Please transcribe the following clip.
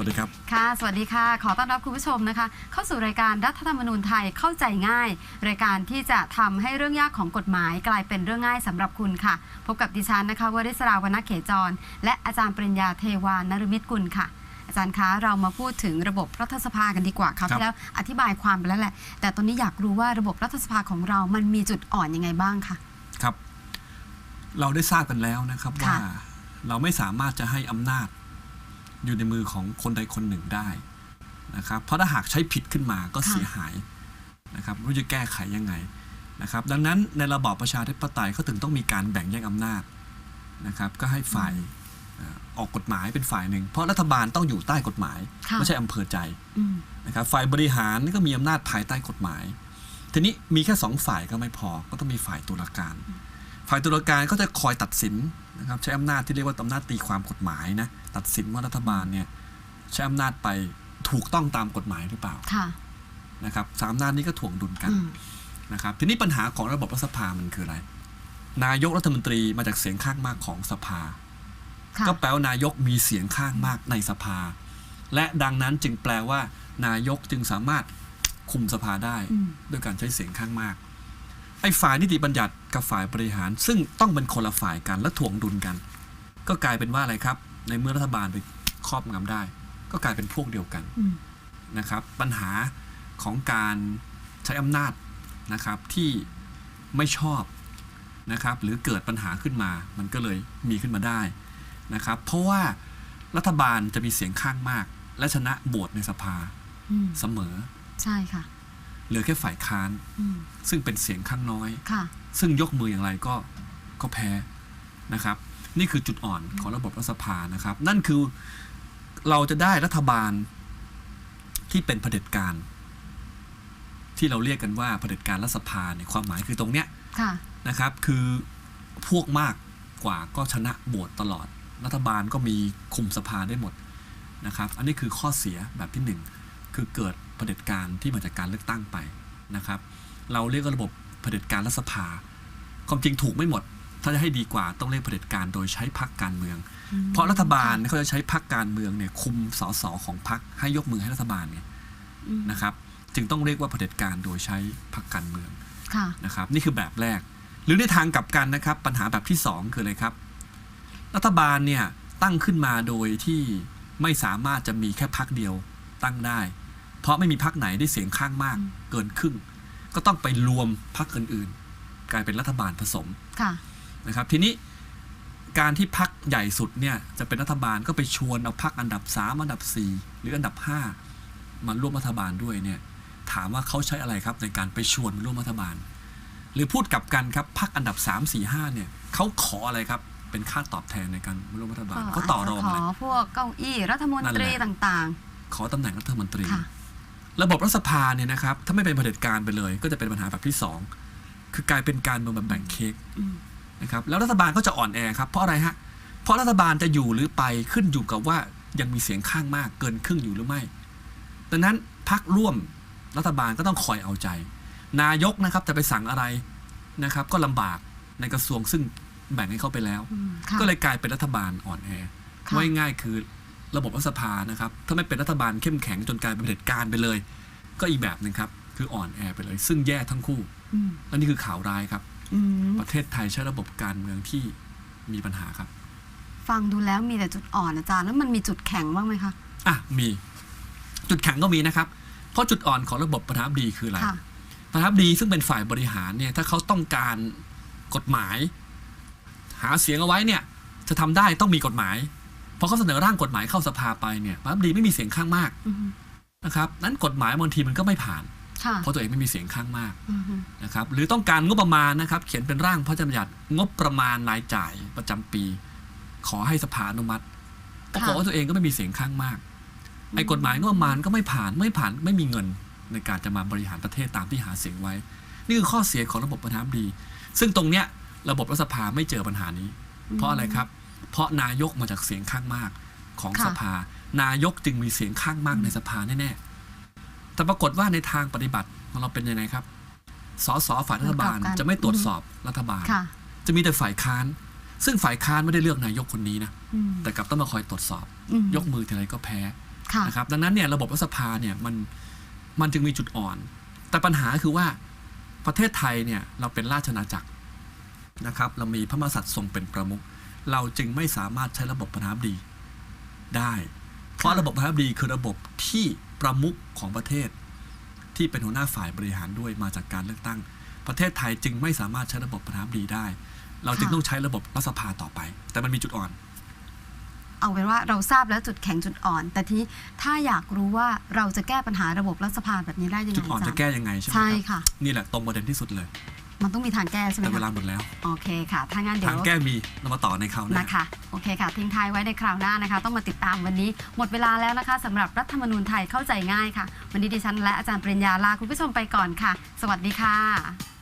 สวัสดีครับ ค่ะ สวัสดีค่ะ ขอต้อนรับคุณผู้ชมนะคะ เข้าสู่รายการรัฐธรรมนูญไทยเข้าใจง่าย รายการที่จะทำให้เรื่องยากของกฎหมาย กลายเป็นเรื่องง่ายสำหรับคุณค่ะ พบกับดิฉันนะคะวริศราวรรณเขจร และอาจารย์ปริญญาเทวานรมิตกุลค่ะอาจารย์คะเรามาพูดถึงระบบรัฐสภากันดีกว่าครับครับที่แล้วอธิบายความไปแล้วแหละ แต่ตอนนี้อยากรู้ว่าระบบรัฐสภาของเรามันมีจุดอ่อนยังไงบ้างคะครับ เราได้ทราบกันแล้วนะครับค่ะว่าเราไม่สามารถจะให้อำนาจ อยู่ในมือของคนใดคนหนึ่งได้นะครับเพราะถ้าหากใช้ผิดขึ้นมาก็เสียหายนะครับไม่รู้จะแก้ไขยังไงนะครับดังนั้นในระบอบประชาธิปไตยเขาถึงต้องมีการแบ่งแยกอำนาจนะครับก็ให้ฝ่ายเอ่อออกกฎหมายเป็นฝ่ายหนึ่ง เพราะรัฐบาลต้องอยู่ใต้กฎหมายค่ะไม่ใช่อำเภอใจอืมนะครับฝ่ายบริหารนี่ก็มีอำนาจภายใต้กฎหมาย ทีนี้มีแค่สองฝ่ายก็ไม่พอก็ต้องมีฝ่ายตุลาการ ฝ่ายตุลาการก็จะคอยตัดสินนะครับใช้อำนาจที่เรียกว่าอำนาจตีความกฎหมายนะตัดสินว่ารัฐบาลเนี่ยใช้อำนาจไปถูกต้องตามกฎหมายหรือเปล่าค่ะนะครับสามอำนาจนี้ก็ถ่วงดุลกันอืมนะครับทีนี้ปัญหาของระบบรัฐสภามันคืออะไร นายกรัฐมนตรีมาจากเสียงข้างมากของสภาค่ะก็แปลว่านายกมีเสียงข้างมากในสภา และดังนั้นจึงแปลว่า นายกจึงสามารถคุมสภาได้อืมด้วยการใช้เสียงข้างมาก ไอ้ฝ่ายนิติบัญญัติกับฝ่ายบริหาร ซึ่งต้องเป็นคนละฝ่ายกันและถ่วงดุลกัน ก็กลายเป็นว่าอะไรครับ ในเมื่อรัฐบาลไปครอบงำได้ ก็กลายเป็นพวกเดียวกันอืมนะครับ ปัญหาของการใช้อำนาจนะครับที่ไม่ชอบนะครับ หรือเกิดปัญหาขึ้นมา มันก็เลยมีขึ้นมาได้นะครับ เพราะว่ารัฐบาลจะมีเสียงข้างมาก และชนะโหวตในสภาอืมเสมอ ใช่ค่ะ เหลือแค่ฝ่ายค้านอืมซึ่งเป็นเสียงข้างน้อยค่ะซึ่งยกมืออย่างไรก็ก็แพ้นะครับ นี่คือจุดอ่อนของระบบรัฐสภานะครับ นั่นคือเราจะได้รัฐบาลที่เป็นเผด็จการ ที่เราเรียกกันว่าเผด็จการรัฐสภาเนี่ยความหมายคือตรงเนี้ยค่ะนะครับ คือพวกมากกว่าก็ชนะโหวตตลอด รัฐบาลก็มีคุมสภาได้หมดนะครับ อันนี้คือข้อเสียแบบที่หนึ่ง คือเกิดเผด็จการที่มาจากการเลือกตั้งไปนะครับ เราเรียกว่าระบบเผด็จการรัฐสภา ความจริงถูกไม่หมด ถ้าจะให้ดีกว่าต้องเรียกเผด็จการโดยใช้พรรคการเมืองอืมเพราะรัฐบาลเขาจะใช้พรรคการเมืองเนี่ยคุมสสของพรรคให้ยกมือให้รัฐบาลไงอืมนะครับ จึงต้องเรียกว่าเผด็จการโดยใช้พรรคการเมืองค่ะนะครับ นี่คือแบบแรก หรือในทางกลับกันนะครับ ปัญหาแบบที่สองคืออะไรครับ รัฐบาลเนี่ยตั้งขึ้นมาโดยที่ไม่สามารถจะมีแค่พรรคเดียวตั้งได้ เพราะไม่มีพรรคไหนได้เสียงข้างมากอืมเกินครึ่ง ก็ต้องไปรวมพรรคอื่นๆ กลายเป็นรัฐบาลผสมค่ะนะครับ ทีนี้การที่พักใหญ่สุดเนี่ยจะเป็นรัฐบาลก็ไปชวนเอาพักอันดับ 3 อันดับ 4 หรืออันดับ 5 มาร่วมรัฐบาลด้วยเนี่ยถามว่าเขาใช้อะไรครับในการไปชวนมาร่วมรัฐบาล หรือพูดกลับกันครับพักอันดับ 3 4 5เนี่ยเขาขออะไรครับเป็นค่าตอบแทนในการมาร่วมรัฐบาลเขาต่อรองขอะไรอพวกเก้าอี้รัฐมนนั่นตแหรีละต่างขอตำแหน่งรัฐมนตรีๆค่ะ ระบบรัฐสภาเนี่ยนะครับ ถ้าไม่เป็นเผด็จการไปเลย ก็จะเป็นปัญหาแบบที่สองคือกลายเป็นการเมืองแบบแบ่งเค้กอืมนะครับแล้วรัฐบาลก็จะอ่อนแอครับเพราะอะไรฮะเพราะรัฐบาลจะอยู่หรือไปขึ้นอยู่กับว่ายังมีเสียงข้างมากเกินครึ่งอยู่หรือไม่ ดังนั้นพักร่วมรัฐบาลก็ต้องคอยเอาใจ นายกนะครับจะไปสั่งอะไรนะครับ ก็ลำบากในกระทรวงซึ่งแบ่งให้เขาไปแล้วอืมค่ะก็เลยกลายเป็นรัฐบาลอ่อนแอค่ะว่าง่ายๆคือ ระบบรัฐสภานะครับ ถ้าไม่เป็นรัฐบาลเข้มแข็งจนกลายเป็นเผด็จการไปเลย ก็อีกแบบหนึ่งครับ คืออ่อนแอไปเลย ซึ่งแย่ทั้งคู่อืมและนี่คือข่าวร้ายครับอืมประเทศไทยใช้ระบบการเมืองที่มีปัญหาครับ ฟังดูแล้วมีแต่จุดอ่อนอาจารย์แล้วมันมีจุดแข็งบ้างไหมคะอะมี จุดแข็งก็มีนะครับ เพราะจุดอ่อนของระบบประธานาธิบดีคืออะไรค่ะประธานาธิบดีซึ่งเป็นฝ่ายบริหารเนี่ยถ้าเขาต้องการกฎหมาย หาเสียงเอาไว้เนี่ย จะทำได้ต้องมีกฎหมาย พอเขาเสนอร่างกฎหมายเข้าสภาไปเนี่ยประธานาธิบดีไม่มีเสียงข้างมากอืมนะครับนั้นกฎหมายบางทีมันก็ไม่ผ่านค่ะเพราะตัวเองไม่มีเสียงข้างมากอืมนะครับหรือต้องการงบประมาณนะครับ เขียนเป็นร่างพระราชบัญญัติงบประมาณรายจ่ายประจำปี ขอให้สภาอนุมัติปรากฏว่าตัวเองก็ไม่มีเสียงข้างมากไอ้กฎหมายงบประมาณก็ไม่ผ่านไม่ผ่านไม่มีเงิน ในการจะมาบริหารประเทศตามที่หาเสียงไว้ นี่คือข้อเสียของระบบประธานาธิบดี ซึ่งตรงเนี้ยระบบรัฐสภาไม่เจอปัญหานี้ เพราะอะไรครับ เพราะนายกมาจากเสียงข้างมากของค่ะสภา นายกจึงมีเสียงข้างมากในสภาแน่ๆ แต่ปรากฏว่าในทางปฏิบัติของเราเป็นยังไงครับ สสฝ่ายรัฐบาลมันกลับกันจะไม่ตรวจสอบรัฐบาลค่ะจะมีแต่ฝ่ายค้าน ซึ่งฝ่ายค้านไม่ได้เลือกนายกคนนี้นะอืมแต่กลับต้องมาคอยตรวจสอบอืมยกมือทีไรก็แพ้ค่ะนะครับ ดังนั้นเนี่ยระบบรัฐสภาเนี่ยมันมันจึงมีจุดอ่อน แต่ปัญหาคือว่าประเทศไทยเนี่ยเราเป็นราชอาณาจักรนะครับ เรามีพระมหากษัตริย์ทรงเป็นประมุข เราจึงไม่สามารถใช้ระบบประธานาธิบดีได้ เพราะระบบประธานาธิบดีคือระบบที่ประมุขของประเทศ ที่เป็นหัวหน้าฝ่ายบริหารด้วยมาจากการเลือกตั้ง ประเทศไทยจึงไม่สามารถใช้ระบบประธานาธิบดีได้ เราจึงค่ะต้องใช้ระบบรัฐสภาต่อไป แต่มันมีจุดอ่อน เอาเป็นว่าเราทราบแล้วจุดแข็งจุดอ่อน แต่ที่ถ้าอยากรู้ว่าเราจะแก้ปัญหาระบบรัฐสภาแบบนี้ได้ยังไงจุดอ่อนอาจะจารย์แก้ยังไงใช่ไหมใช่ครับค่ะนี่แหละตรงประเด็นที่สุดเลย มันต้องมีทางแก้ใช่ไหมแต่เวลาคะหมดแล้ว โอเคค่ะ ถ้างั้นเดี๋ยทางว แก้มีเรามาต่อในคราวหน้า นะคะ โอเคค่ะ ทิ้งท้ายไว้ในคราวหน้านะคะ ต้องมาติดตามวันนี้ หมดเวลาแล้วนะคะสำหรับรัฐธรรมนูญไทยเข้าใจง่ายค่ะ วันนี้ดิฉันและอาจารย์ปริญญาลาคุณผู้ชมไปก่อนค่ะ สวัสดีค่ะ